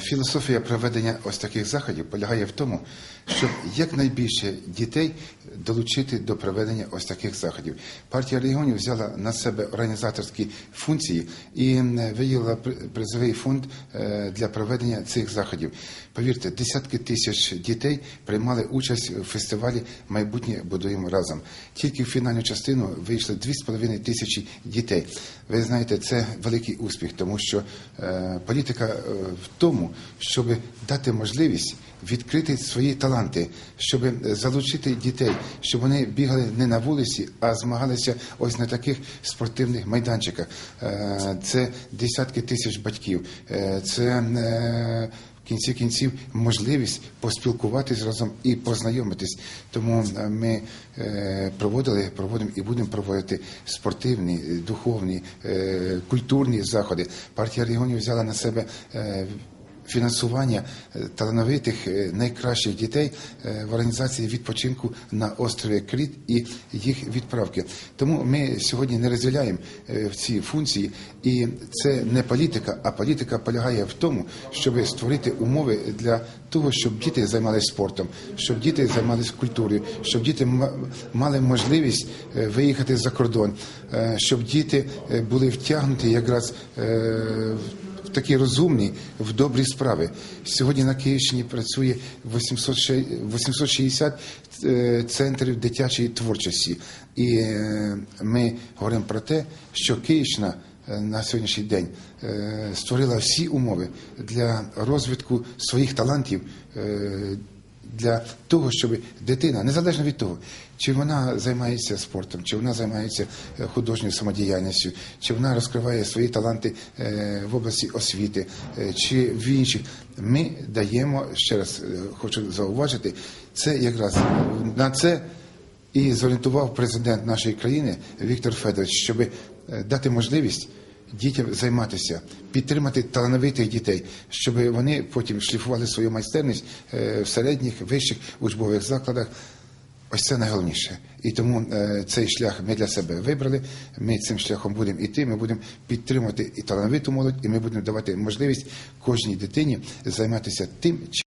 Філософія проведення ось таких заходів полягає в тому, щоб якнайбільше дітей долучити до проведення ось таких заходів. Партія регіонів взяла на себе організаторські функції і виділила при- призовий фонд е, для проведення цих заходів. Повірте, десятки тисяч дітей приймали участь у фестивалі Майбутнє будуємо разом. Тільки в фінальну частину вийшли 2,5 тисячі дітей. Ви знаєте, це великий успіх, тому що е, політика е, в тому, щоб дати можливість відкрити свої таланти, щоб залучити дітей, щоб вони бігали не на вулиці, а змагалися ось на таких спортивних майданчиках. Е, Це десятки тисяч батьків. Е, Це е, в кінці кінців можливість поспілкуватись разом і познайомитись. Тому ми проводили, проводимо і будемо проводити спортивні, духовні, культурні заходи. Партія регіонів взяла на себе. Фінансування е, талановитих е, найкращих дітей е, в організації відпочинку на острові Кріт і їх відправки. Тому ми сьогодні не розділяємо ці функції, і це не політика, а політика полягає в тому, щоб створити умови для того, щоб діти займалися спортом, щоб діти займалися культурою, щоб діти мали можливість виїхати за кордон, щоб діти були втягнуті якраз в такі розумні, в добрі справи. Сьогодні на Київщині працює 800 ще- 860 е, центрів дитячої творчості. І е, ми говоримо про те, що Київщина е, на сьогоднішній день створила всі умови для розвитку своїх талантів. Для того, щоб дитина, незалежно від того, чи вона займається спортом, чи вона займається е, художньою самодіяльністю, чи вона розкриває свої таланти е, в області освіти, е, чи в інших, ми даємо ще раз хочу зауважити, це якраз на це і зорієнтував президент нашої країни Віктор Федорович, щоб дати можливість дітям займатися, підтримати талановитих дітей, щоб вони потім шліфували свою майстерність е, в середніх, вищих учбових закладах. Ось це найголовніше. І тому е, цей шлях ми для себе вибрали. Ми цим шляхом будемо йти. Ми будемо підтримувати і талановиту молодь, і ми будемо давати можливість кожній дитині займатися тим,